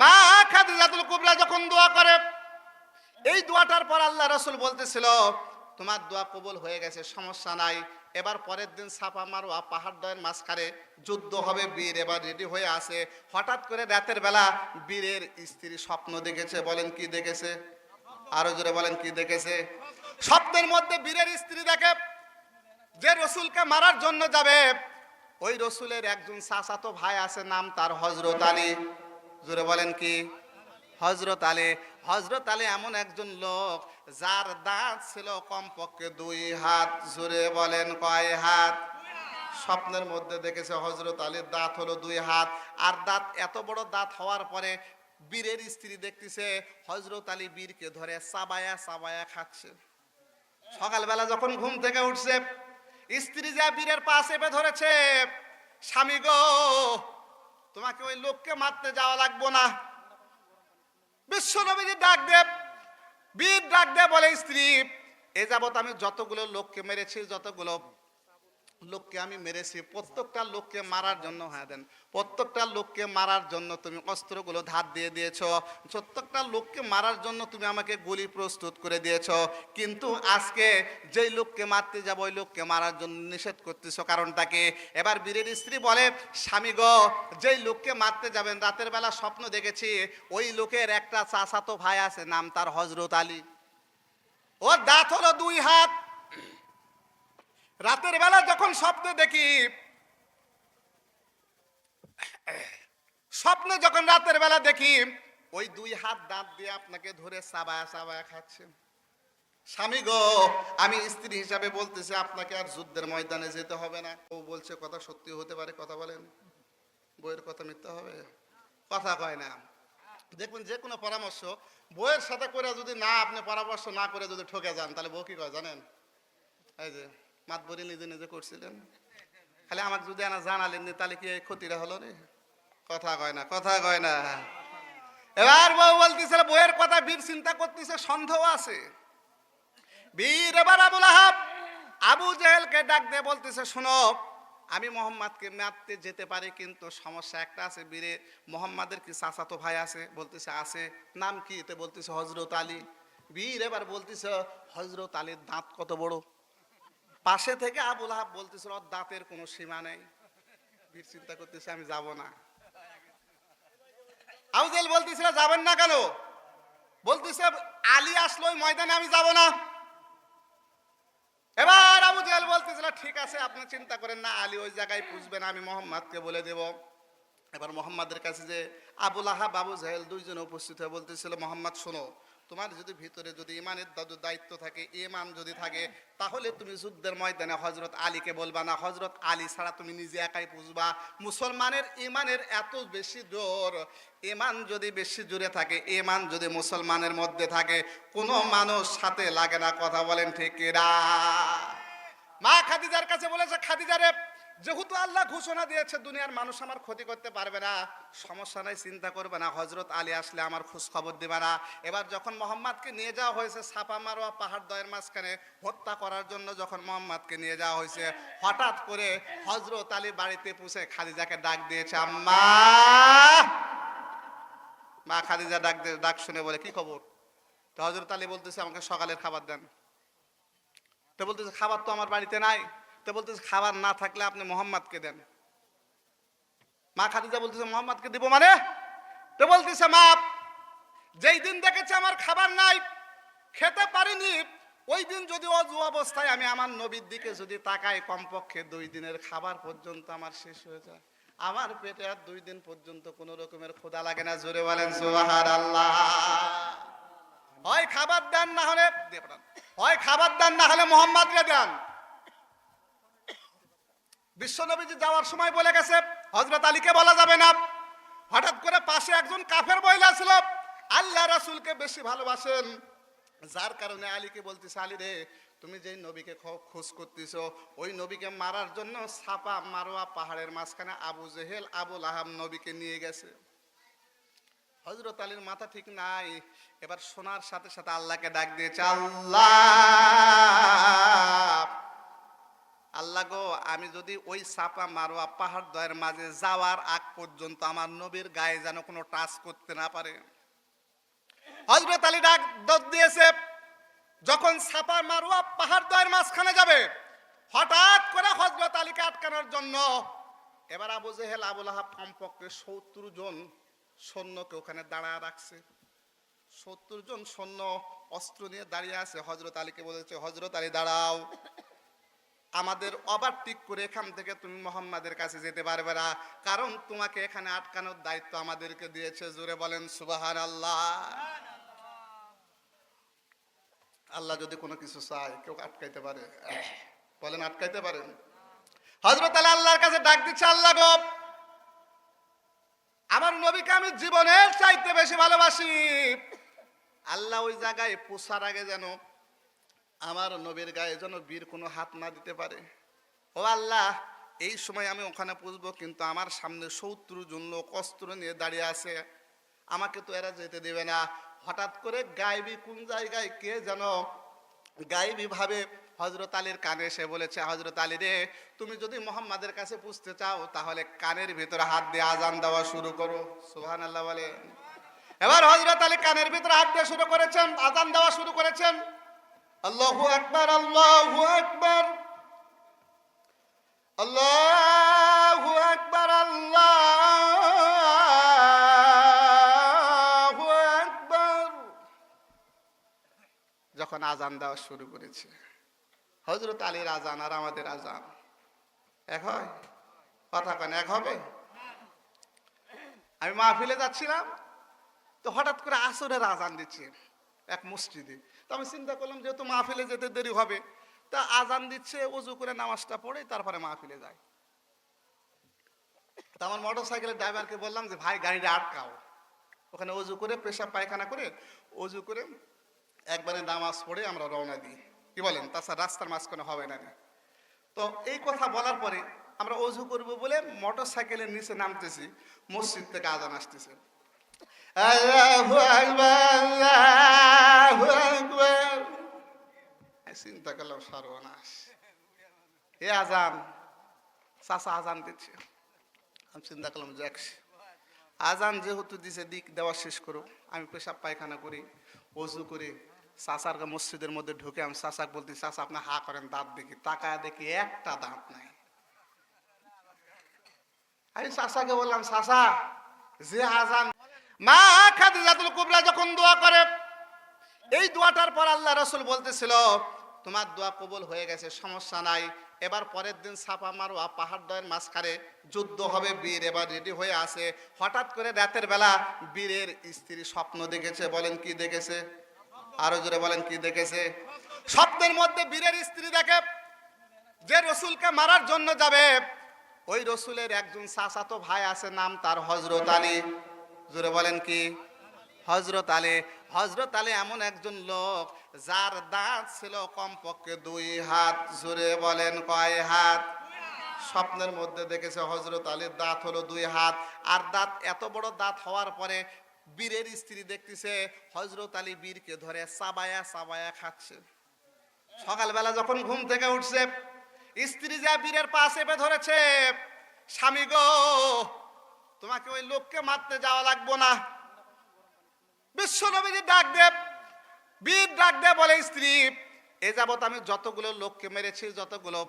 মা খাদিজাতুল কুবরা যখন দোয়া করে, এই দোয়াটার পর আল্লাহ রসুল বলতেছিল, তোমার দোয়া কবুল হয়ে গেছে, সমস্যা নাই। এবার পরের দিন সাপা মারোয়া পাহাড় দয়ের মাঝখানে যুদ্ধ হবে, বীর এবার রেডি হয়ে আসে হঠাৎ করে রাতের বেলা বীরের স্ত্রী স্বপ্ন দেখেছে, বলেন কি দেখেছে? আরও জোরে বলেন কি দেখেছে? স্বপ্নের মধ্যে বীরের স্ত্রী দেখে যে রসুলকে মারার জন্য যাবে, ওই রসুলের একজন চাচাতো ভাই আছে, নাম তার হজরত আলী। জোরে বলেন কি? হজরত আলী হজরত আলী এমন একজন লোক, যার দাঁত ছিল কমপক্ষে দুই হাত। জোরে বলেন কয় হাত? স্বপ্নের মধ্যে দেখেছে হজরত আলীর দাঁত হলো দুই হাত। আর দাঁত এত বড় দাঁত হওয়ার পরে বীরের স্ত্রী দেখতেছে হজরত আলী বীরকে ধরে সাবায়া সাবায়া খাচ্ছে। সকালবেলা যখন ঘুম থেকে উঠছে, স্ত্রী যা বীরের পা চেপে ধরেছে, স্বামী গো তোমাকে ওই লোককে মারতে যাওয়া লাগবো না। বিশ্ব নবীজি ডাক দেব বীর ডাক দেব বলে, স্ত্রী, এ যাবত আমি যতগুলো লোককে মেরেছি, যতগুলো লোককে আমি মেরেছি, প্রত্যেকটা লোককে মারার জন্য হ্যাঁ দেন, প্রত্যেকটা লোককে মারার জন্য তুমি অস্ত্রগুলো ধার দিয়ে দিয়েছ, প্রত্যেকটা লোককে মারার জন্য তুমি আমাকে গুলি প্রস্তুত করে দিয়েছ, কিন্তু আজকে যেই লোককে মারতে যাব, ওই লোককে মারার জন্য নিষেধ করতেছো কারণটাকে এবার বীরের স্ত্রী বলে, স্বামী গো, যেই লোককে মারতে যাবেন, রাতের বেলা স্বপ্ন দেখেছি, ওই লোকের একটা চাচাতো ভাই আছে, নাম তার হজরত আলী। ওর দাঁত হলো দুই হাত রাতের বেলা যখন স্বপ্ন দেখি, স্বপ্নে যখন রাতের বেলা দেখি, ওই দুই হাত দাঁত দিয়ে আপনাকে ধরে সাবায়া সাবায়া খাচ্ছে। স্বামী গো, আমি স্ত্রী হিসাবে বলতেছি, আপনাকে আর যুদ্ধের ময়দানে যেতে হবে না। ও বলছে, কথা সত্যি হতে পারে, কথা বলেন। বইয়ের কথা মিথ্যা হবে? কথা কয় না। দেখবেন যে কোনো পরামর্শ, বইয়ের সাথে করে যদি না আপনি পরামর্শ না করে যদি ঠকে যান, তাহলে বউ কি কয় জানেন? এই যে। মাতবরি নিজে নিজে করছিলেন। খালি আমাকে যদি আনা জানালেন নি, তাহলে কি ক্ষতিটা হলো রে? কথা কয় না কথা কয় না। এবার বউ বলতেছে বইয়ের কথা বীর চিন্তা করতেছে সন্দেহ আছে। বীর এবার আবুল আহাব আবু জেহেলকে ডাক দিয়ে বলতেছে শোনো আমি মোহাম্মদকে মারতে যেতে পারি কিন্তু সমস্যা একটা আছে বীরে মোহাম্মদের কি চাচাতো ভাই আছে? বলতেছে আছে। নাম কি? এতে বলতেছে হজরত আলী। বীর এবার বলতেছে হজরত আলীর দাঁত কত বড়? পাশে থেকে আবুল আহাব বলতেছিল দাঁতের কোনো সীমা নেই। বীর চিন্তা করতেছে, আমি যাব না। আউজেল বলতেছিল, যাবেন না কেন? বলতেছে, আলী আসলো ওই ময়দানে, আমি যাব না। এবার আবু জেল বলতেছিল, ঠিক আছে, আপনি চিন্তা করেন না, আলী ওই জায়গায় পুষবেন, আমি মোহাম্মদকে বলে দেব। এবার মোহাম্মদের কাছে যে আবুল আহাব, আবু জাহেল দুইজন উপস্থিত হয়ে বলতেছিল, মোহাম্মদ, শোনো তোমার যদি ভিতরে যদি ইমানের দায়িত্ব থাকে, ইমান যদি থাকে, তাহলে তুমি যুদ্ধের ময়দানে হজরত আলীকে বলবা না হজরত আলী ছাড়া তুমি নিজে একাই বুঝবা মুসলমানের ইমানের এত বেশি জোর, ইমান যদি বেশি জোরে থাকে, ইমান যদি মুসলমানের মধ্যে থাকে, কোনো মানুষ সাথে লাগে না, কথা বলেন ঠিক মা খাদিজার কাছে বলেছে খাদিজারে যেহেতু আল্লাহ ঘোষণা দিয়েছে, দুনিয়ার মানুষ আমার ক্ষতি করতে পারবে না, সমস্যা নাই, চিন্তা করবে না হজরত আলী আসলে আমার খোঁজ খবর দেবে না। এবার যখন মোহাম্মদকে নিয়ে যাওয়া হয়েছে, ছাপা মারোয়া পাহাড় দয়ের মাঝখানে হত্যা করার জন্য যখন মোহাম্মদকে নিয়ে যাওয়া হয়েছে, হঠাৎ করে হজরত আলী বাড়িতে পুষে খাদিজাকে ডাক দিয়েছে, আম্মা! মা খাদিজা ডাক দিয়ে- ডাক শুনে বলে, কি খবর? তো হজরত আলী বলতেছে, আমাকে সকালের খাবার দেন। তো বলতেছে, খাবার তো আমার বাড়িতে নাই। তো বলতেছে, খাবার না থাকলে আপনি মোহাম্মদকে দেন। মা খাদিজা বলতেছে, মোহাম্মদকে দিব মানে? তো বলতেছে, মা, যেই দিন দেখেছে আমার খাবার নাই, খেতে পারিনি, ওই দিন যদি অজু অবস্থায় আমি আমার নবীর দিকে যদি তাকাই, কমপক্ষে দুই দিনের খাবার পর্যন্ত আমার শেষ হয়ে যায়। আমার পেটে আর দুই দিন পর্যন্ত কোনো রকমের খোদা লাগে না, জোরে বলেন সুবাহার আল্লাহ হয় খাবার দেন না হলে হয় খাবার দেন না হলে মোহাম্মদকে দেন। বিশ্বনবীজি যাওয়ার সময় বলে গেছে হজরত আলীকে বলা যাবে না। হঠাৎ করে পাশে একজন কাফের মহিলা ছিল, আল্লাহ রাসূলকে বেশি ভালোবাসেন। যার কারণে আলীকে বলতেছে, আলী রে, তুমি যেই নবীকে খোঁজ করতেছো, ওই নবীকে মারার জন্য সাপা মারোয়া পাহাড়ের মাঝখানে আবু জেহেল আবুল আহাম নবীকে নিয়ে গেছে। হজরত আলীর মাথা ঠিক নাই। এবার শোনার সাথে সাথে আল্লাহকে ডাক দিয়েছে, আল্লাহ আল্লাহ গো, আমি যদি ওই সাপা মারোয়া পাহাড় দয়ের মাঝে যাওয়ার আগ পর্যন্ত আমার নবীর গায়ে যেন কোনো টাচ করতে না পারে। হজরত আলী ডাক দিয়েছে, যখন সাপা মারোয়া পাহাড় দয়ের মাঝখানে যাবে, হঠাৎ করে হজরত আলীকে আটকানোর জন্য এবার আবু জেহেল, আবুল আহাব কমপক্ষে সত্তর জন সৈন্যকে ওখানে দাঁড়ায় রাখছে। সত্তর জন সৈন্য অস্ত্র নিয়ে দাঁড়িয়ে আছে। হজরত আলীকে বলেছে হজরত আলী, দাঁড়াও। আমাদের ওভারটেক করে এখান থেকে তুমি মোহাম্মদের কাছে যেতে পারবে না। কারণ তোমাকে এখানে আটকানোর দায়িত্ব আমাদেরকে দিয়েছে। জোরে বলেন সুবাহান আল্লাহ আল্লাহ যদি কোনো কিছু চায়, কেউ আটকাইতে পারে। বলেন, আটকাইতে পারেন হজরত আলী আল্লাহর কাছে ডাক দিচ্ছে, আল্লাহ গো, আমার নবীকে আমি জীবনের চাইতে বেশি ভালোবাসি। আল্লাহ ওই জায়গায় পোষার আগে যেন আমার নবীর গায়ে যেন বীর কোনো হাত না দিতে পারে। ও আল্লাহ, এই সময় আমি ওখানে পুষবো কিন্তু আমার সামনে সত্তর জন লোক অস্ত্র নিয়ে দাঁড়িয়ে আছে। আমাকে তো এরা যেতে দেবে না। হঠাৎ করে গায়েবি কোন জায়গায় কে যেন গায়েবী ভাবে হজরত আলীর কানে এসে বলেছে হজরত আলী রে, তুমি যদি মোহাম্মদের কাছে পুষতে চাও, তাহলে কানের ভিতরে হাত দিয়ে আজান দেওয়া শুরু করো। সুহান আল্লাহ বলে এবার হজরত আলী কানের ভিতরে হাত দিয়ে শুরু করেছেন আজান দেওয়া শুরু করেছেন। আল্লাহু আকবার আল্লাহু আকবার। আল্লাহু আকবার আল্লাহু আকবার। যখন আজান দেওয়া শুরু করেছে হজরত আলীর আজান আর আমাদের আজান এক হয়? কথা কেন এক হবে? আমি মাহফিলে যাচ্ছিলাম, তো হঠাৎ করে আসরের আজান দিচ্ছে। এক মসজিদে। তো আমি চিন্তা করলাম, যেহেতু মাহফিলে যেতে দেরি হবে, তা আজান দিচ্ছে, উজু করে নামাজটা পড়ে তারপরে মাহফিলে যায়। তা আমার মোটর সাইকেলের ড্রাইভারকে বললাম যে, ভাই, গাড়িটা আটকাও। ওখানে অজু করে, পেশাব পায়খানা করে অজু করে একবারে নামাজ পড়ে আমরা রওনা দিই। কি বলেন? তাছাড়া রাস্তার মাঝখানে হবে না তো এই কথা বলার পরে আমরা অজু করব বলে মোটর সাইকেলের নিচে নামতেছি, মসজিদ থেকে আজান আসতেছে আল্লাহু আকবার, আল্লাহু আকবার। আমি চিন্তা করলাম সর্বনাশ। এ আজান চাষা আজান দিচ্ছে। আমি চিন্তা করলাম, যাক। আজান যেহেতু দিছে, দিক দেওয়া শেষ করো। আমি পেশাব পায়খানা করি, অজু করি। চাষার মসজিদের মধ্যে ঢুকে আমি চাষাক বলতে চাষা আপনি হা করেন দাঁত দেখি। তাকায় দেখি একটা দাঁত নাই। আমি চাষাকে বললাম চাষা যে আজান মা খাদিজাতুল কুবরা যখন দোয়া করে, এই দোয়াটার পর আল্লাহ রসুল বলতেছিল, তোমার দোয়া কবুল হয়ে গেছে, সমস্যা নাই। এবার পরের দিন ছাপা মারোয়া পাহাড় দয়ের মাঝখানে যুদ্ধ হবে, বীর এবার রেডি হয়ে আছে। হঠাৎ করে রাতের বেলা বীরের স্ত্রী স্বপ্ন দেখেছে, বলেন কি দেখেছে? আরও জোরে বলেন কি দেখেছে? স্বপ্নের মধ্যে বীরের স্ত্রী দেখে যে রসুলকে মারার জন্য যাবে, ওই রসুলের একজন চাচাতো ভাই আছে, নাম তার হজরত আলী। জোরে বলেন কি? হজরত আলী হজরত আলী এমন একজন লোক যার দাঁত ছিল কমপক্ষে দুই হাত। জোরে বলেন কয় হাত? স্বপ্নের মধ্যে দেখেছে হজরত আলীর দাঁত হলো দুই হাত। আর দাঁত এত বড় দাঁত হওয়ার পরে বীরের স্ত্রী দেখতেছে হজরত আলী বীরকে ধরে সাবায়া সাবায়া খাচ্ছে। সকালবেলা যখন ঘুম থেকে উঠছে, স্ত্রী যা বীরের পা চেপে ধরেছে, স্বামী গো তোমাকে ওই লোককে মারতে যাওয়া লাগবো না। বিশ্ব নবীজি ডাক দেব বীর ডাক দেব বলে স্ত্রী, এ যাবত আমি যতগুলো লোককে মেরেছি, যতগুলো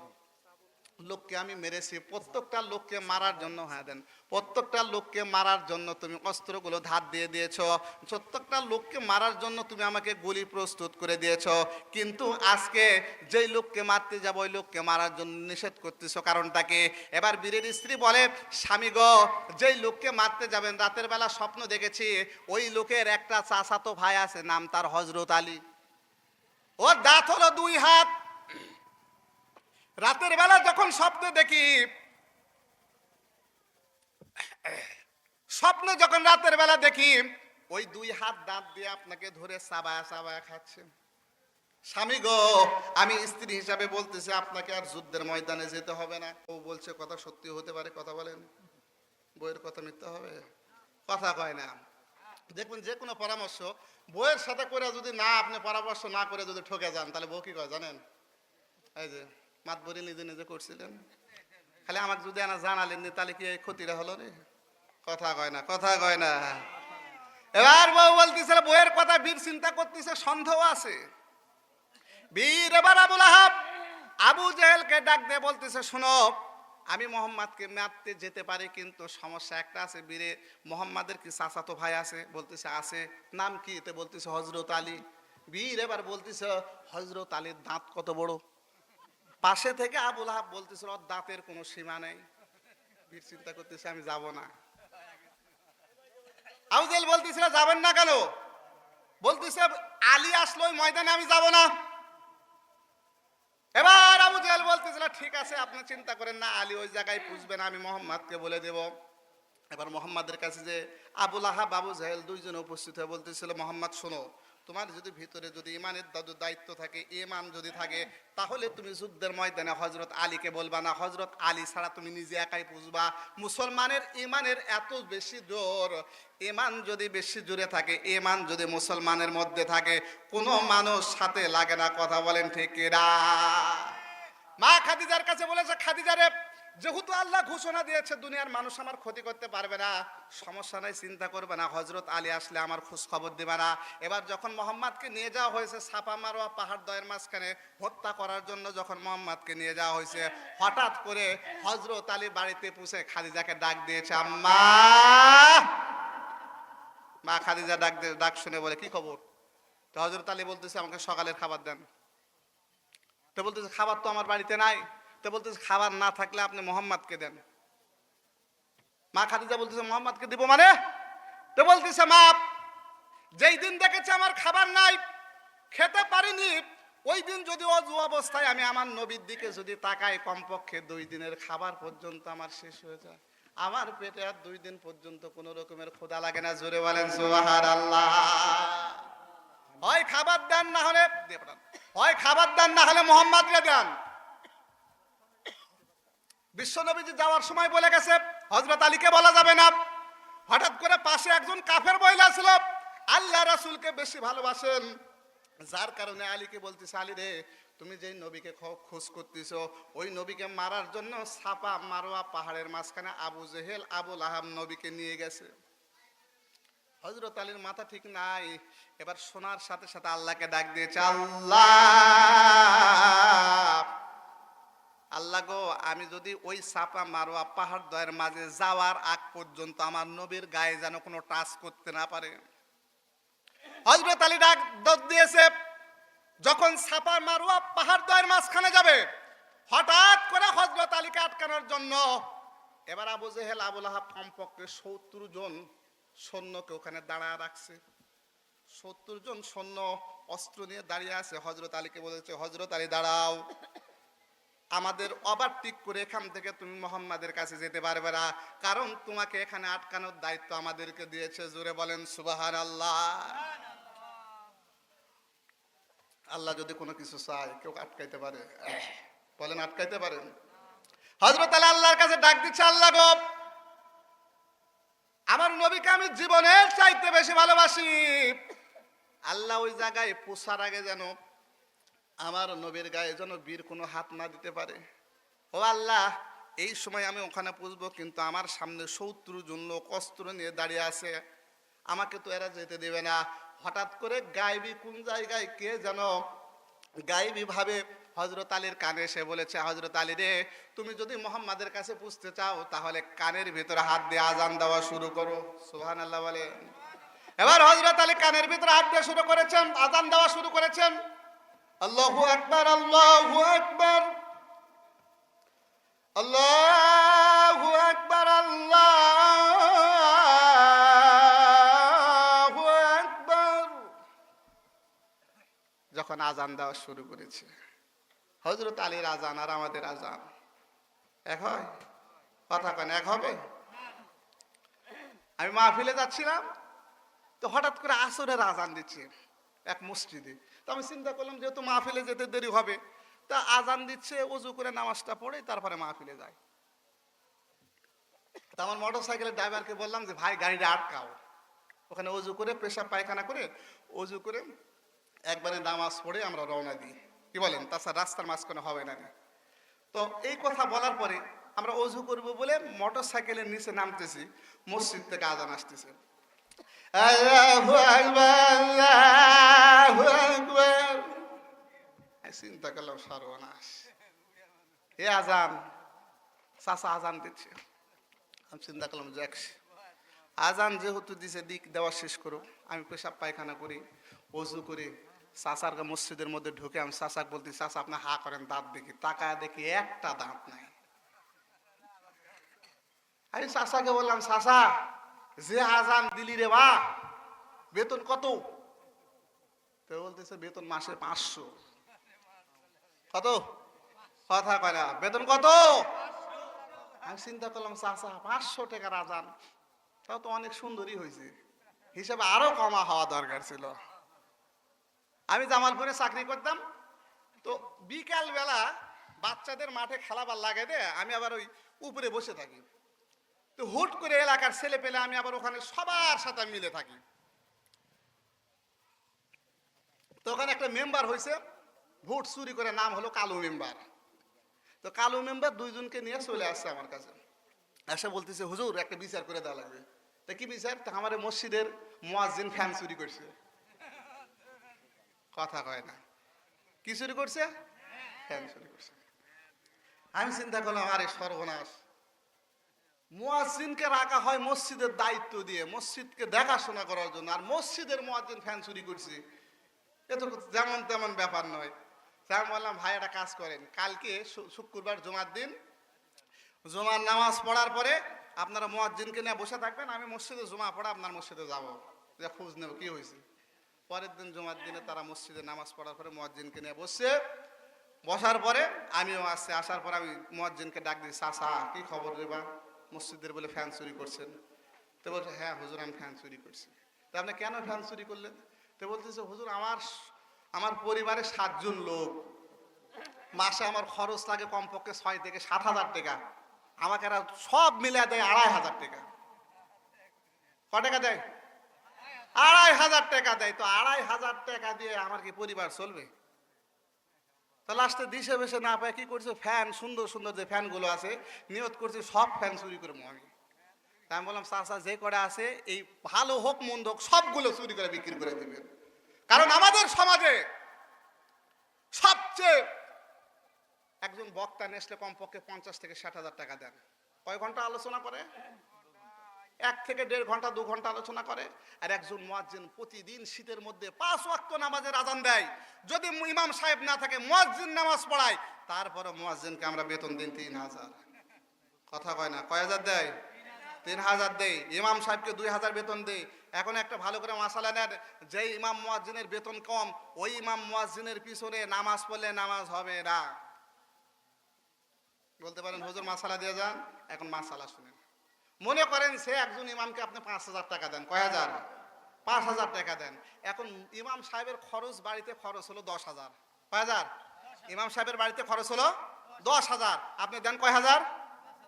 লোককে আমি মেরেছি, প্রত্যেকটা লোককে মারার জন্য হ্যাঁ দেন, প্রত্যেকটা লোককে মারার জন্য তুমি অস্ত্রগুলো ধার দিয়ে দিয়েছ, প্রত্যেকটা লোককে মারার জন্য তুমি আমাকে গুলি প্রস্তুত করে দিয়েছ, কিন্তু আজকে যেই লোককে মারতে যাব, ওই লোককে মারার জন্য নিষেধ করতেছো কারণটাকে এবার বীরের স্ত্রী বলে, স্বামী গো, যেই লোককে মারতে যাবেন, রাতের বেলা স্বপ্ন দেখেছি, ওই লোকের একটা চাচাতো ভাই আছে, নাম তার হজরত আলী। ওর দাঁত হলো দুই হাত রাতের বেলা যখন স্বপ্ন দেখি, স্বপ্ন যখন রাতের বেলা দেখি, ওই দুই হাত দাঁত দিয়ে আপনাকে ধরে সাবায়া সাবায়া খাচ্ছেন স্বামী গো, আমি স্ত্রী হিসাবে বলতেছি, আপনাকে আর যুদ্ধের ময়দানে যেতে হবে না। ও বলছে, কথা সত্যি হতে পারে, কথা বলেন। বইয়ের কথা মিথ্যা হবে? কথা কয় না। দেখুন, যে কোনো পরামর্শ বইয়ের সাথে করে যদি না আপনি পরামর্শ না করে যদি ঠকে যান, তাহলে বউ কি কয় জানেন? এই যে মাতবরি নিজে নিজে করছিলেন। খালি আমাকে যদি আনা জানালেন তাহলে কি ক্ষতিটা হলো রে? কথা কয় না, কথা কয় না। এবার বউ বলতেছিল বইয়ের কথা বীর চিন্তা করতেছে, সন্দেহ আছে। বীর এবার আবুল আহাব আবু জেহেলকে ডাক দিয়ে বলতেছে, শোনো, আমি মোহাম্মদকে মারতে যেতে পারি, কিন্তু সমস্যা একটা আছে, বীরে মোহাম্মদের কি চাচাতো ভাই আছে? বলতেছে, আছে। নাম কি? এতে বলতেছে হজরত আলী। বীর এবার বলতেছে হজরত আলীর দাঁত কত বড়? পাশে থেকে আবুল আহাব বলতেছিল দাঁতের কোনো সীমা নেই। বীর চিন্তা করতেছে, আমি যাব না। আউজেল বলতেছিল, যাবেন না কেন? বলতেছে, আলী আসলো ওই ময়দানে, আমি যাব না। এবার আবু জেল বলতেছিল, ঠিক আছে, আপনি চিন্তা করেন না, আলী ওই জায়গায় পুষবেন আমি মোহাম্মদকে বলে দেব। এবার মোহাম্মদের কাছে যে আবুল আহাব, আবু জাহেল দুইজন উপস্থিত হয়ে বলতেছিল, মোহাম্মদ, শোনো, তোমার যদি ভিতরে যদি ইমানের দাদু দায়িত্ব থাকে ইমান যদি থাকে, তাহলে তুমি যুদ্ধের ময়দানে হজরত আলীকে বলবা না। হজরত আলী ছাড়া তুমি নিজে একাই বুঝবা মুসলমানের ইমানের এত বেশি জোর, ইমান যদি বেশি জোরে থাকে, ইমান যদি মুসলমানের মধ্যে থাকে, কোনো মানুষ সাথে লাগে না। কথা বলেন ঠিক মা খাদিজার কাছে বলেছে খাদিজারে যেহেতু আল্লাহ ঘোষণা দিয়েছে, দুনিয়ার মানুষ আমার ক্ষতি করতে পারবে না, সমস্যা নাই, চিন্তা করবে না। হজরত আলী আসলে আমার খোঁজ খবর দেবে না। এবার যখন মোহাম্মদকে নিয়ে যাওয়া হয়েছে, ছাপা মারোয়া পাহাড় দয়ের মাঝখানে হত্যা করার জন্য যখন মোহাম্মদকে নিয়ে যাওয়া হয়েছে, হঠাৎ করে হজরত আলী বাড়িতে পুষে খাদিজাকে ডাক দিয়েছে, আম্মা! মা খাদিজা ডাক ডাক শুনে বলে, কি খবর? তো হজরত আলী বলতেছে, আমাকে সকালের খাবার দেন। তো বলতেছে, খাবার তো আমার বাড়িতে নাই। তো বলতেছে, খাবার না থাকলে আপনি মোহাম্মদকে দেন। মা খাদিজা বলতেছে, মোহাম্মদকে দিব মানে? তো বলতেছে, মা, যেই দিন দেখেছে আমার খাবার নাই, খেতে পারিনি, ওই দিন যদি অজু অবস্থায় আমি আমার নবীর দিকে যদি তাকাই, কমপক্ষে দুই দিনের খাবার পর্যন্ত আমার শেষ হয়ে যায়। আমার পেটে আর দুই দিন পর্যন্ত কোনো রকমের খোদা লাগে না, জোরে বলেন সুবাহার আল্লাহ হয় খাবার দেন না হলে হয় খাবার দেন না হলে মোহাম্মদকে দেন। বিশ্বনবীজি যাওয়ার সময় বলে গেছে হজরত আলীকে বলা যাবে না। হঠাৎ করে পাশে একজন কাফের মহিলা ছিল, আল্লাহ রাসূলকে বেশি ভালোবাসেন। যার কারণে আলীকে বলতেছে, আলী রে, তুমি যেই নবীকে খোঁজ করতেছ, ওই নবীকে মারার জন্য ছাপা মারোয়া পাহাড়ের মাঝখানে আবু জেহেল আবুল আহাম নবীকে নিয়ে গেছে। হজরত আলীর মাথা ঠিক নাই। এবার শোনার সাথে সাথে আল্লাহকে ডাক দিয়েছে, আল্লাহ! আল্লাহ গো, আমি যদি ওই চাপা মারোয়া পাহাড় দয়ের মাঝে যাওয়ার আগ পর্যন্ত আমার নবীর গায়ে যেন কোনো টাচ করতে না পারে। হজরত আলী ডাক দত দিয়েছে, যখন ছাপা মারোয়া পাহাড় দয়ের মাঝখানে যাবে, হঠাৎ করে হজরত আলীকে আটকানোর জন্য এবার আবু জেহেল, আবুল আহাব কমপক্ষে সত্তর জন সৈন্যকে ওখানে দাঁড়ায় রাখছে। সত্তর জন সৈন্য অস্ত্র নিয়ে দাঁড়িয়ে আছে। হজরত আলীকে বলেছে হজরত আলী, দাঁড়াও। আমাদের ওভারটেক করে এখান থেকে তুমি মোহাম্মদের কাছে যেতে পারবে না। কারণ তোমাকে এখানে আটকানোর দায়িত্ব আমাদেরকে দিয়েছে। জোরে বলেন সুবাহান আল্লাহ আল্লাহ যদি কোনো কিছু চায়, কেউ আটকাইতে পারে। বলেন, আটকাইতে পারেন? হজরত আলী আল্লাহর কাছে ডাক দিচ্ছে, আল্লাহ গো, আমার নবীকে আমি জীবনের চাইতে বেশি ভালোবাসি। আল্লাহ ওই জায়গায় পোষার আগে যেন আমার নবীর গায়ে যেন বীর কোনো হাত না দিতে পারে। ও আল্লাহ, এই সময় আমি ওখানে পুষবো কিন্তু আমার সামনে সত্তর জন লোক অস্ত্র নিয়ে দাঁড়িয়ে আছে। আমাকে তো এরা যেতে দেবে না। হঠাৎ করে গায়েবী কোন জায়গায় কে যেন গায়েবী ভাবে হজরত আলীর কানে এসে বলেছে হজরত আলী রে, তুমি যদি মোহাম্মদের কাছে পুষতে চাও, তাহলে কানের ভিতরে হাত দিয়ে আজান দেওয়া শুরু করো। সুহান আল্লাহ বলে। এবার হজরত আলী কানের ভিতরে হাত দিয়ে শুরু করেছেন আজান দেওয়া শুরু করেছেন। আল্লাহু আকবার আল্লাহু আকবার। আল্লাহু আকবার আল্লাহু আকবার। যখন আজান দেওয়া শুরু করেছে হজরত আলীর আজান আর আমাদের আজান এক হয়? কথা কেন, এক হবে? আমি মাহফিলে যাচ্ছিলাম, তো হঠাৎ করে আসরের আজান দিচ্ছে। এক মসজিদে। তো আমি চিন্তা করলাম, যেহেতু মাহফিলে যেতে দেরি হবে, তা আজান দিচ্ছে, উজু করে নামাজটা পড়ে তারপরে মাহফিলে যায়। তা আমার মোটর সাইকেলের ড্রাইভারকে বললাম যে, ভাই, গাড়িটা আটকাও। ওখানে উজু করে, পেশাব পায়খানা করে, উজু করে একবারে নামাজ পড়ে আমরা রওনা দিই। কি বলেন? তাছাড়া রাস্তার মাঝখানে হবে না তো এই কথা বলার পরে আমরা অজু করব বলে মোটর সাইকেলের নিচে নামতেছি, মসজিদ থেকে আজান আসতেছে। আল্লাহু আকবার, আল্লাহু আকবার। চিন্তা করলাম সর্বনাশ। এ আজান চাষা আজান দিচ্ছে। আমি চিন্তা করলাম যাক। আজান যেহেতু দিছে দিক দেওয়া শেষ করো আমি পেশাব পায়খানা করি অজু করি। চাষার মসজিদের মধ্যে ঢুকে আমি চাষাক বলতে চাষা আপনি হা করেন দাঁত দেখি। তাকায় দেখি একটা দাঁত নাই। আমি চাষাকে বললাম চাষা যে আজান দিলি রে বা, বেতন কত? তো বলতেছে, বেতন মাসে পাঁচশো। কত? কথা কয় না। বেতন কত? আমি চিন্তা করলাম, চাচা, পাঁচশো টাকার আজান। তাও তো অনেক সুন্দরই হয়েছে হিসাবে আরও কমা হওয়া দরকার ছিল। আমি জামালপুরে চাকরি করতাম। তো বিকাল বেলা বাচ্চাদের মাঠে খেলাবার লাগে দে, আমি আবার ওই উপরে বসে থাকি। তো হুট করে এলাকার ছেলে পেলে আমি আবার ওখানে সবার সাথে মিলে থাকি। তো ওখানে একটা মেম্বার হয়েছে ভোট চুরি করে নাম হলো কালো মেম্বার। তো কালো মেম্বার দুইজনকে নিয়ে চলে আসছে আমার কাছে। এসে বলতেছে, হুজুর, একটা বিচার করে দেওয়া লাগবে। তা কি বিচার? তা আমার মসজিদের মোয়াজ্জিন ফ্যান চুরি করছে। কথা কয় না। কি চুরি করছে? ফ্যান চুরি করছে। আমি চিন্তা করলাম, আরে সর্বনাশ। মুয়াজ্জিনকে রাখা হয় মসজিদের দায়িত্ব দিয়ে, মসজিদকে দেখাশোনা করার জন্য। আর মসজিদের মুয়াজ্জিন ফ্যান চুরি করছে। এ তো যেমন তেমন ব্যাপার নয়। তাই বললাম, ভাই, একটা কাজ করেন। কালকে শুক্রবার, জমার দিন, জমার নামাজ পড়ার পরে আপনারা মুয়াজ্জিনকে নিয়ে বসে থাকবেন, আমি মসজিদে জমা পড়া আপনার মসজিদে যাব। যে খোঁজ নেব, কি হয়েছে? পরের দিন জমার দিনে তারা মসজিদে নামাজ পড়ার পরে মুয়াজ্জিনকে নিয়ে বসছে। বসার পরে আমিও আসছে। আসার পর আমি মুয়াজ্জিনকে ডাক দিই চাচা কি খবর রেবা মসজিদের বলে ফ্যান চুরি করছেন। তো বলছে হ্যাঁ হুজুর, আমি ফ্যান চুরি করছি। তা আপনি কেন ফ্যান চুরি করলেন? তো বলতেছে, হুজুর, আমার আমার পরিবারে সাতজন লোক। মাসে আমার খরচ লাগে কমপক্ষে ছয় থেকে সাত হাজার টাকা। আমাকে এরা সব মিলে দেয় আড়াই হাজার টাকা। ক টাকা দেয়? আড়াই হাজার টাকা দেয়। তো আড়াই হাজার টাকা দিয়ে আমার কি পরিবার চলবে? তো লাস্টে দিশে বেশে না পায়, কি করছে? ফ্যান সুন্দর সুন্দর যে ফ্যানগুলো আছে, নিয়ত করছে সব ফ্যান চুরি করব আমি তাই আমি বললাম, চাচা, যে করে আছে, এই ভালো হোক, মন্দ হোক, সবগুলো চুরি করে বিক্রি করে দিবেন। কারণ আমাদের সমাজে সবচেয়ে একজন বক্তা নেসলে কমপক্ষে পঞ্চাশ থেকে ষাট হাজার টাকা দেন। কয় ঘণ্টা আলোচনা করে? এক থেকে দেড় ঘণ্টা, দু ঘণ্টা আলোচনা করে, আর একজন মুয়াজ্জিন প্রতিদিন শীতের মধ্যে পাঁচ ওয়াক্ত নামাজের আজান দেয়। যদি ইমাম সাহেব না থাকে, মুয়াজ্জিন নামাজ পড়ায় তারপরে মুয়াজ্জিনকে আমরা বেতন দিন তিন হাজার। কথা কয় না, কয় হাজার দেয়? তিন হাজার দেয় ইমাম সাহেবকে দুই হাজার বেতন দেয় এখন একটা ভালো করে মাসালা নেন যে ইমাম মুয়াজ্জিনের বেতন কম, ওই ইমাম মুয়াজ্জিনের পিছনে নামাজ পড়লে নামাজ হবে না। বলতে পারেন, হুজুর মাসালা দিয়ে যান, এখন মাসালা শুনেন। মনে করেন সে একজন ইমামকে আপনি পাঁচ হাজার টাকা দেন, কয় হাজার? পাঁচ হাজার টাকা দেন। এখন ইমাম সাহেবের খরচ বাড়িতে খরচ হলো দশ হাজার। কয় হাজার? ইমাম সাহেবের বাড়িতে খরচ হলো দশ হাজার। আপনি দেন কয় হাজার?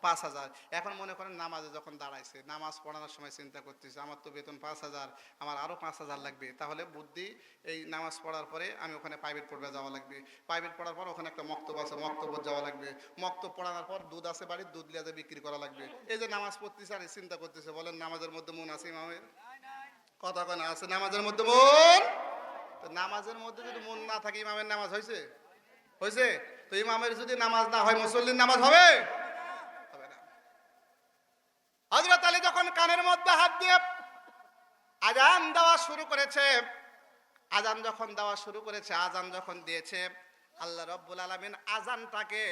পাঁচ হাজার। এখন মনে করেন নামাজে যখন দাঁড়াইছে, নামাজ পড়ানোর সময় চিন্তা করতেছে, আমার তো বেতন পাঁচ হাজার, আমার আরও পাঁচ হাজার লাগবে। তাহলে বুদ্ধি, এই নামাজ পড়ার পরে আমি ওখানে প্রাইভেট পড়বে যাওয়া লাগবে। প্রাইভেট পড়ার পর ওখানে একটা মক্তব আছে মক্তব্য যাওয়া লাগবে। মক্তব পড়ানোর পর দুধ আছে বাড়ির, দুধ লিয়াজে বিক্রি করা লাগবে। এই যে নামাজ পড়তেছে আর চিন্তা করতেছে, বলেন নামাজের মধ্যে মন আছে ইমামের? কথা কেন আছে নামাজের মধ্যে মন? তো নামাজের মধ্যে যদি মন না থাকে, ইমামের নামাজ হয়েছে হয়েছে তো ইমামের যদি নামাজ না হয়, মুসল্লির নামাজ হবে? হজরত আলী যখন কানের মধ্যে হাত দিয়ে আজান দেওয়া শুরু করেছে আজান যখন দেওয়া শুরু করেছে আজান যখন দিয়েছে, আল্লাহ রব্বুল আলমিন আজানটাকে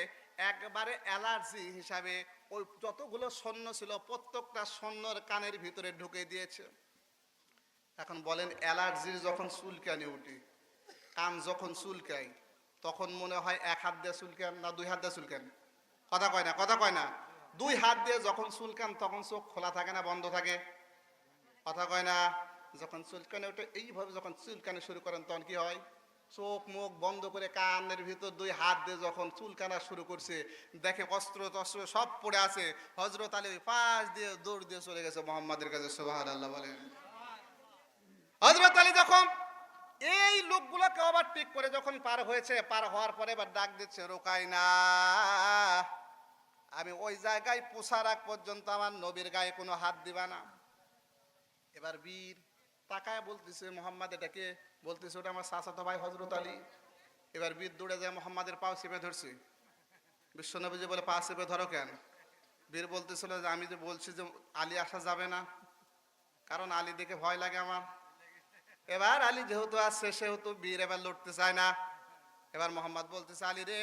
একবারে অ্যালার্জি হিসাবে ওই যতগুলো সৈন্য ছিল, প্রত্যেকটা সৈন্যর কানের ভিতরে ঢুকে দিয়েছে। এখন বলেন, অ্যালার্জির যখন চুলকানি উঠি, কান যখন চুলকায়, তখন মনে হয় এক হাত দিয়ে চুলকান না দুই হাত দিয়ে চুলকান কথা কয় না, কথা কয় না। দুই হাত দিয়ে যখন চুলকান তখন চোখ খোলা থাকে না, বন্ধ থাকে। কথা কয় না, যখন চুলকানে ওঠে, এইভাবে যখন চুলকানি শুরু করেন, তখন কি হয়? চোখ, মুখ বন্ধ করে কানের ভিতর দুই হাত দিয়ে যখন চুলকানা শুরু করছে, দেখে অস্ত্র টস্ত্র সব পড়ে আছে। হজরত আলী ওই পাশ দিয়ে দৌড় দিয়ে চলে গেছে মোহাম্মদের কাছে সোহান আল্লাহ বলেন। হজরত আলী যখন এই লোকগুলোকে আবার ওভারটেক করে যখন পার হয়েছে, পার হওয়ার পরে এবার ডাক দিচ্ছে রোকাই না আমি ওই জায়গায় পোষার আগ পর্যন্ত আমার নবীর গায়ে কোনো হাত দিবা না। এবার বীর তাকায় বলতেছে, মোহাম্মদ এটাকে বলতেছে, ওটা আমার চাচাতো ভাই হজরত আলী। এবার বীর দৌড়ে যায়, মোহাম্মদের পাও চেপে ধরছে। বিশ্বনবী যে বলে, পা চেপে ধরো কেন? বীর বলতেছিল যে, আমি যে বলছি যে আলী আসা যাবে না, কারণ আলী দেখে ভয় লাগে আমার। এবার আলী যেহেতু আসছে, সেহেতু বীর এবার লড়তে চায় না। এবার মোহাম্মদ বলতেছে, আলী রে,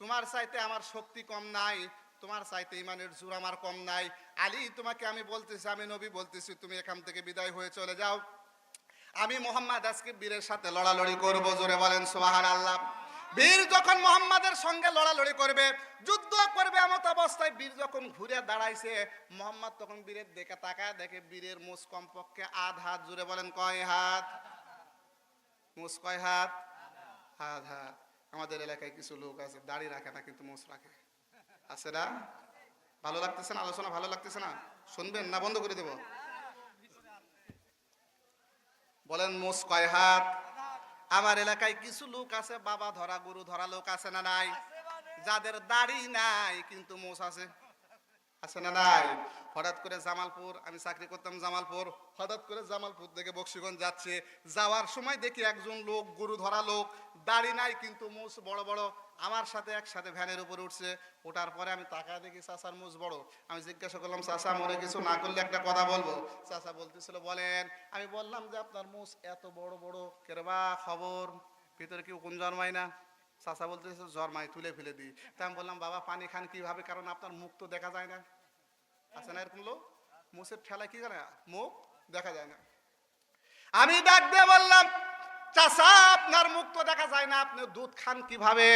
তোমার চাইতে আমার শক্তি কম নাই তোমার চাইতে ইমানের জোর আমার কম নাই। আলী, তোমাকে আমি বলতেছি, আমি নবী বলতেছি, তুমি এখান থেকে বিদায় হয়ে চলে যাও। আমি মোহাম্মদ আজকে বীরের সাথে লড়ালড়ি করব, জোরে বলেন সোহান আল্লাহ বীর যখন মোহাম্মদের সঙ্গে লড়ালড়ি করবে, যুদ্ধ করবে এমত অবস্থায় বীর যখন ঘুরে দাঁড়াইছে, মোহাম্মদ তখন বীরের দেখে তাকায়, দেখে বীরের মুস কমপক্ষে আধ হাত জুড়ে বলেন কয় হাত? মুস কয় হাত? হাত হাত। আমাদের এলাকায় কিছু লোক আছে, দাড়ি রাখে না, কিন্তু মুস রাখে। আছে না? ভালো লাগতেছে না? আলোচনা ভালো লাগতেছে না? শুনবেন না, বন্ধ করে দেব। বলেন মুস কয় হাত? আমার এলাকায় কিছু লোক আছে, বাবা ধরা, গরু ধরা লোক আছে না নাই? যাদের দাড়ি নাই, কিন্তু মোষ আছে। আছে না নাই? হঠাৎ করে জামালপুর, আমি চাকরি করতাম জামালপুর, হঠাৎ করে জামালপুর থেকে বক্সিগঞ্জ যাচ্ছে। যাওয়ার সময় দেখি একজন লোক, গরু ধরা লোক, দাড়ি নাই, কিন্তু মুছ বড় বড় আমার সাথে একসাথে ভ্যানের উপর উঠছে ওঠার পরে আমি তাকায় দেখি চাচার মুছ বড়। আমি জিজ্ঞাসা করলাম, চাচা মনে কিছু না করলে একটা কথা বলব? চাচা বলতেছিল, বলেন। আমি বললাম যে, আপনার মুছ এত বড় বড়, কেরবা খবর? ভিতরে কেউ কোন জন্মায় না? চাচা বলতেছে, জন্মায়, তুলে ফেলে দিই। তা আমি বললাম, বাবা, পানি খান কীভাবে? কারণ আপনার মুখ তো দেখা যায় না। আছে না এরকম লোক? মুসের ঠেলা কি জানে? মুখ দেখা যায় না। আমি ডাক দিয়ে বললাম চাচা, আপনার মুখ তো দেখা যায় না, আপনি দুধ খান কীভাবে?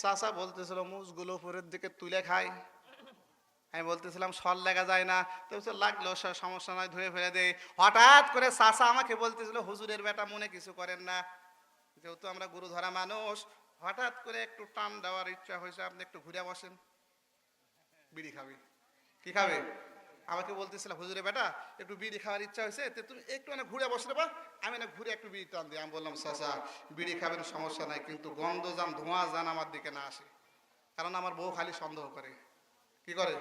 চাচা বলতেছিল মুসগুলো উপরের দিকে তুলে খায় আমি বলতেছিলাম সল লেগা যায় না। তো লাগল সমস্যা নয় ধুয়ে ফেলে দেয় হঠাৎ করে চাচা আমাকে বলতেছিল, হুজুরের বেটা মনে কিছু করেন না। যেহেতু আমরা গুরু ধরা মানুষ, হঠাৎ করে একটু টান দেওয়ার ইচ্ছা হয়েছে, আপনি একটু ঘুরে বসেন। বিড়ি খাবে। কি খাবে? আমাকে বলতেছিল, হুজুরে বেটা, একটু বিড়ি খাওয়ার ইচ্ছা হয়েছে, তো তুমি একটু না ঘুরে বসে বা আমি না ঘুরে একটু বিড়ি টান দিই। আমি বললাম চাচা বিড়ি খাবেন সমস্যা নাই, কিন্তু গন্ধ যান, ধোঁয়া যান আমার দিকে না আসে। কারণ আমার বউ খালি সন্দেহ করে। কি করে?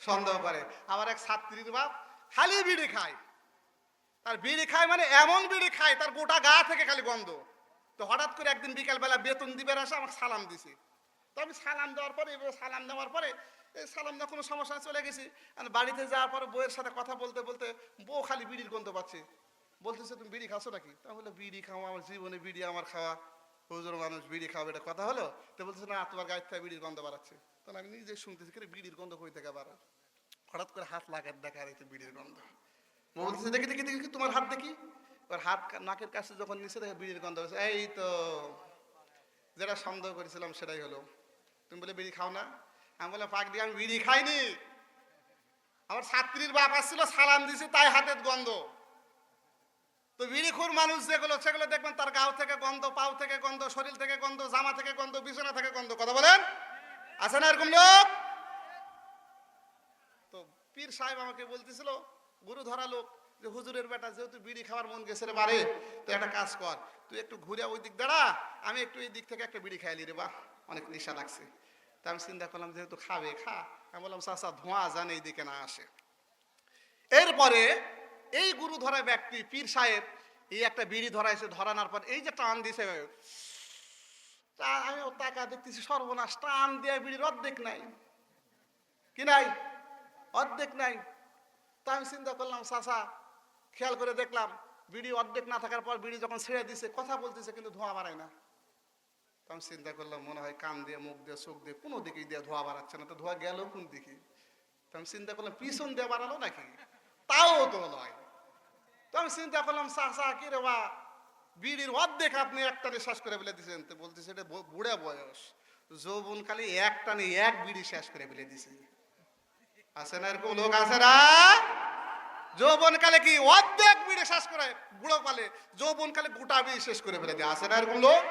সন্দেহ করে। আমার এক ছাত্রীর বাপ খালি বিড়ি খায়। তার বিড়ি খায় মানে এমন বিড়ি খায়, তার গোটা গা থেকে খালি গন্ধ। তো হঠাৎ করে একদিন বিকালবেলা বেতন দিবার আসে, আমাকে সালাম দিছে। তো আমি সালাম দেওয়ার পরে এবার সালাম দেওয়ার পরে সালাম দেওয়ার কোনো সমস্যা চলে গেছি। আর বাড়িতে যাওয়ার পরে বউয়ের সাথে কথা বলতে বলতে বউ খালি বিড়ির গন্ধ পাচ্ছে। বলতেছে, তুমি বিড়ি খাচ্ছ নাকি? তাহলে বিড়ি খাওয়া, আমার জীবনে বিড়ি আমার খাওয়া। হুজুর মানুষ বিড়ি খাওয়া এটা কথা হলো? তো বলতেছে, না, তোমার গায়ের থেকে বিড়ির গন্ধ বাড়াচ্ছে। তাহলে আমি নিজে শুনতেছি কি বিড়ির গন্ধ কই থেকে বাড়ায়? হঠাৎ করে হাত লাগার দেখা আর বিড়ির গন্ধ। বলতেছে, দেখি দেখি দেখি, তোমার হাত দেখি। ওর হাত নাকের কাছে যখন নিচে দেখে বিড়ির গন্ধ হয়েছে, এই তো, যেটা সন্দেহ করেছিলাম সেটাই হলো। তুমি বলে, বিড়ি খাও না। আমি বলে পাক দিয়ে আমি বিড়ি খাইনি। আমার ছাত্রীর বাপ আসছিল, সালাম দিছে, তাই হাতের গন্ধ। তো বিড়িখোর মানুষ যেগুলো, সেগুলো দেখবেন তার গাও থেকে গন্ধ, পাও থেকে গন্ধ, শরীর থেকে গন্ধ, জামা থেকে গন্ধ, বিছানা থেকে গন্ধ। কথা বলেন? আছে না এরকম লোক? তো পীর সাহেব আমাকে বলতেছিল, গুরু ধরা লোক, যে হুজুরের বেটা যেহেতু বিড়ি খাওয়ার মন গেছে রে বারে তুই একটা কাজ কর, তুই একটু ঘুরে ওই দিক দাঁড়া, আমি একটু এই দিক থেকে একটা বিড়ি খাইলি রে বাহ, অনেক নেশা লাগছে। তা আমি চিন্তা করলাম, যেহেতু খাবে, খা। আমি বললাম, চাচা, ধোঁয়া জান এই দিকে না আসে। এরপরে এই গুরু ধরা ব্যক্তি, পীর সাহেব, এই একটা বিড়ি ধরাইছে ধরানোর পর এই যে টান দিছে আমি টাকা দেখতেছি সর্বনাশ, টান দিয়ে বিড়ির অর্ধেক নাই। কি নাই? অর্ধেক নাই। তা আমি চিন্তা করলাম, চাচা, খেয়াল করে দেখলাম, বিড়ি অর্ধেক না থাকার পর বিড়ি যখন ছেড়ে দিছে, কথা বলতেছে, কিন্তু ধোঁয়া বাড়ায় না। তো আমি চিন্তা করলাম, মনে হয় কান দিয়ে, মুখ দিয়ে, চোখ দিয়ে কোনো দিকেই দিয়ে ধোঁয়া বাড়াচ্ছে না, তো ধোঁয়া গেল কোন দিকে? তো আমি চিন্তা করলাম, পিছন দিয়ে বাড়ালো নাকি? তাও তো নয়। তো আমি চিন্তা করলাম চাচা কি রে বা? বিড়ির অর্ধেক আপনি একটা শেষ করে ফেলে দিয়েছেন তো বলতেছে, এটা বুড়া বয়স। যৌবন খালি এক টানে এক বিড়ি শেষ করে ফেলে দিছে। আছে না এরকম লোক আছে না? যৌবন কালে কি অর্ধেক বিড়ি শেষ করে বুড়ো কালে গোটা বিড়ি শেষ করে ফেলে দেয়? আছে না এরকম লোক?